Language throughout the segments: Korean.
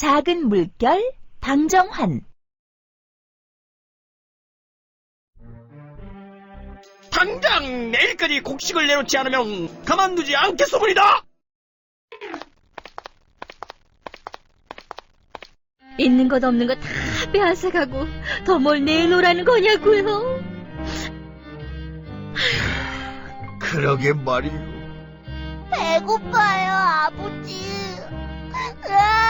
작은 물결 방정환 당장 내일까지 곡식을 내놓지 않으면 가만두지 않겠소문이다! 있는 것 없는 것 다 빼앗아가고 더 뭘 내놓으라는 거냐고요. 그러게 말이요. 배고파요, 아버지. 으아!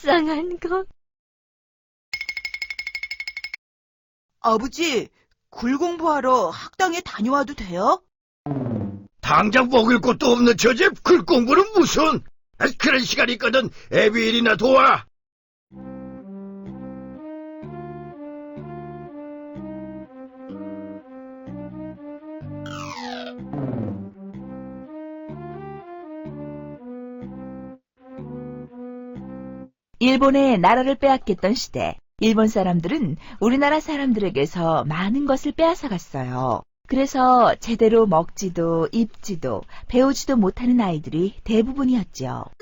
불쌍한 것. 아버지, 글 공부하러 학당에 다녀와도 돼요? 당장 먹을 것도 없는 저집 글 공부는 무슨? 아, 그런 시간이 있거든 애비 일이나 도와. 일본의 나라를 빼앗겼던 시대, 일본 사람들은 우리나라 사람들에게서 많은 것을 빼앗아 갔어요. 그래서 제대로 먹지도 입지도 배우지도 못하는 아이들이 대부분이었죠. 뚱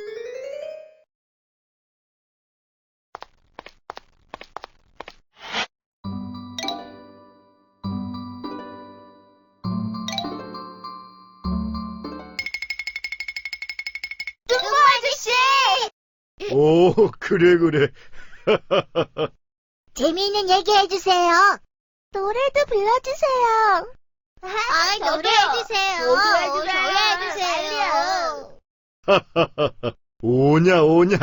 오, 그래 그래. 재미있는 얘기 해주세요. 노래도 불러주세요. 아, 노래해주세요. 노래 해주세요. 노래 해주세요. 오냐 오냐.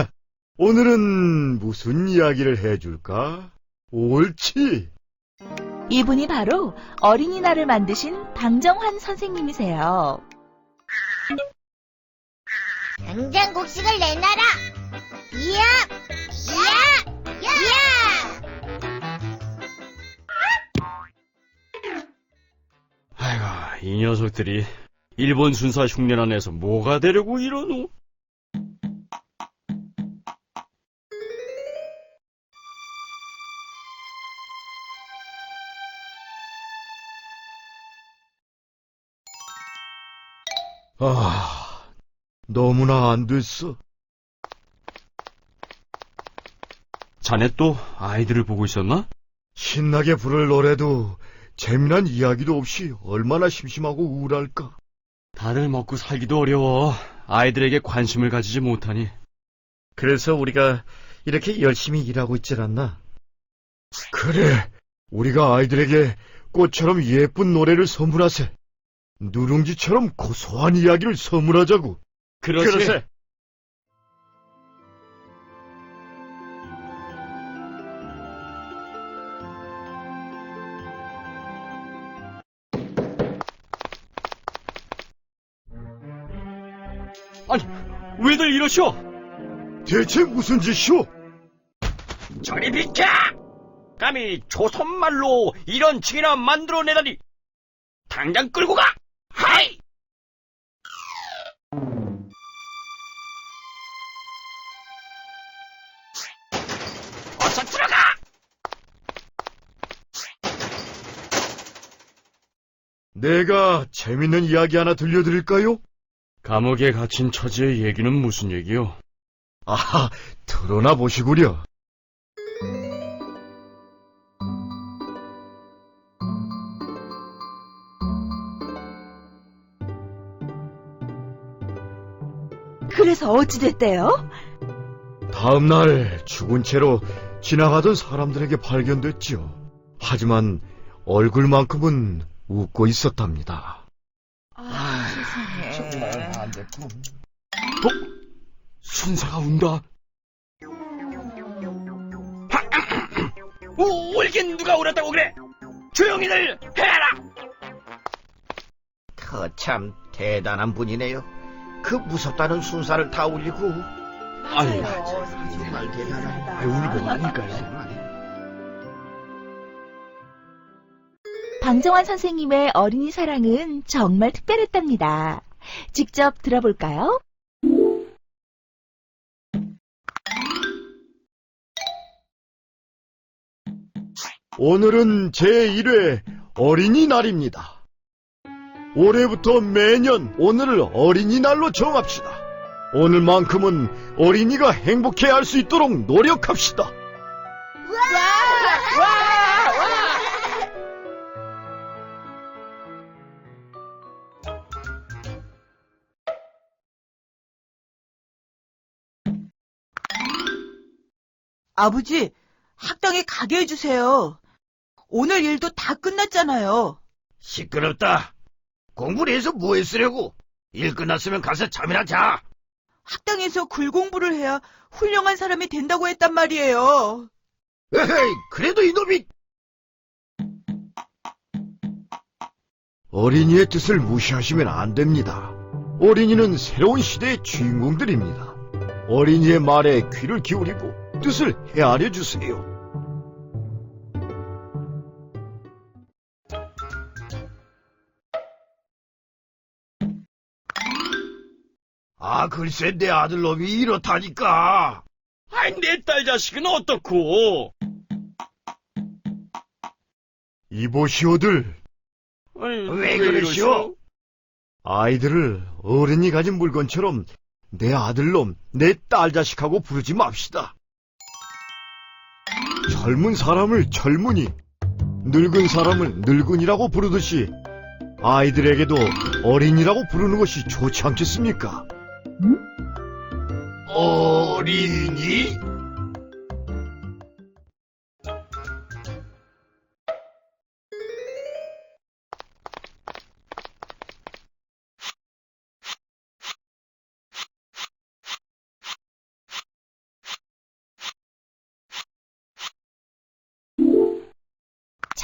오늘은 무슨 이야기를 해줄까? 옳지. 이분이 바로 어린이날을 만드신 방정환 선생님이세요. 당장 곡식을 내놔라. 아이고, 이 녀석들이 일본 순사 흉내난에서 뭐가 되려고 이러노? 아, 너무나 안 됐어. 자네 또 아이들을 보고 있었나? 신나게 부를 노래도 재미난 이야기도 없이 얼마나 심심하고 우울할까. 다들 먹고 살기도 어려워. 아이들에게 관심을 가지지 못하니. 그래서 우리가 이렇게 열심히 일하고 있질 않나? 그래, 우리가 아이들에게 꽃처럼 예쁜 노래를 선물하세. 누룽지처럼 고소한 이야기를 선물하자고. 그러지. 아니, 왜들 이러시오? 대체 무슨 짓이오? 저리 비켜! 감히 조선말로 이런 칭이나 만들어내다니! 당장 끌고 가! 하이! 어서 들어가! 내가 재밌는 이야기 하나 들려드릴까요? 감옥에 갇힌 처지의 얘기는 무슨 얘기요? 아하, 드러나 보시구려. 그래서 어찌 됐대요? 다음 날 죽은 채로 지나가던 사람들에게 발견됐지요. 하지만 얼굴만큼은 웃고 있었답니다. 아, 세상에. 순사가 운다. 오, 울긴 누가 울었다고 그래? 조용히들 해라! 거참 대단한 분이네요. 그 무섭다는 순사를 다 울리고 아니, 정말 대단한. 울고 나니까요. 방정환 선생님의 어린이 사랑은 정말 특별했답니다. 직접 들어볼까요? 오늘은 제1회 어린이날입니다. 올해부터 매년 오늘을 어린이날로 정합시다. 오늘만큼은 어린이가 행복해 할 수 있도록 노력합시다. 아버지, 학당에 가게 해주세요. 오늘 일도 다 끝났잖아요. 시끄럽다. 공부를 해서 뭐 했으려고? 일 끝났으면 가서 잠이나 자. 학당에서 글 공부를 해야 훌륭한 사람이 된다고 했단 말이에요. 에헤이, 그래도 이놈이 어린이의 뜻을 무시하시면 안 됩니다. 어린이는 새로운 시대의 주인공들입니다. 어린이의 말에 귀를 기울이고 뜻을 헤아려 주세요. 아, 글쎄 내 아들놈이 이렇다니까. 아이, 내 딸 자식은 어떻고? 이보시오들, 아니, 왜 그러시오? 아이들을 어른이 가진 물건처럼 내 아들놈, 내 딸 자식하고 부르지 맙시다. 젊은 사람을 젊은이, 늙은 사람을 늙은이라고 부르듯이 아이들에게도 어린이라고 부르는 것이 좋지 않겠습니까? 어린이?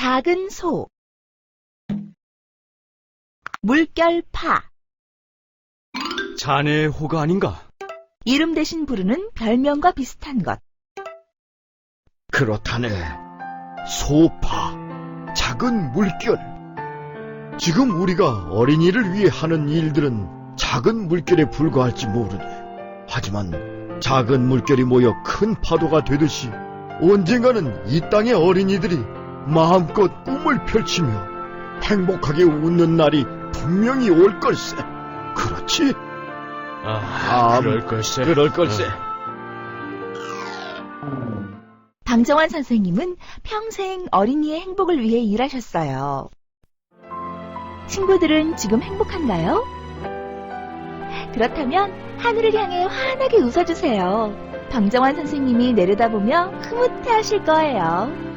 작은 소 물결파 자네의 호가 아닌가? 이름 대신 부르는 별명과 비슷한 것 그렇다네. 소파, 작은 물결. 지금 우리가 어린이를 위해 하는 일들은 작은 물결에 불과할지 모르네. 하지만 작은 물결이 모여 큰 파도가 되듯이 언젠가는 이 땅의 어린이들이 마음껏 꿈을 펼치며 행복하게 웃는 날이 분명히 올 걸세. 그렇지? 아, 아, 그럴 걸세. 그럴 걸세. 방정환 선생님은 평생 어린이의 행복을 위해 일하셨어요. 친구들은 지금 행복한가요? 그렇다면 하늘을 향해 환하게 웃어주세요. 방정환 선생님이 내려다보며 흐뭇해 하실 거예요.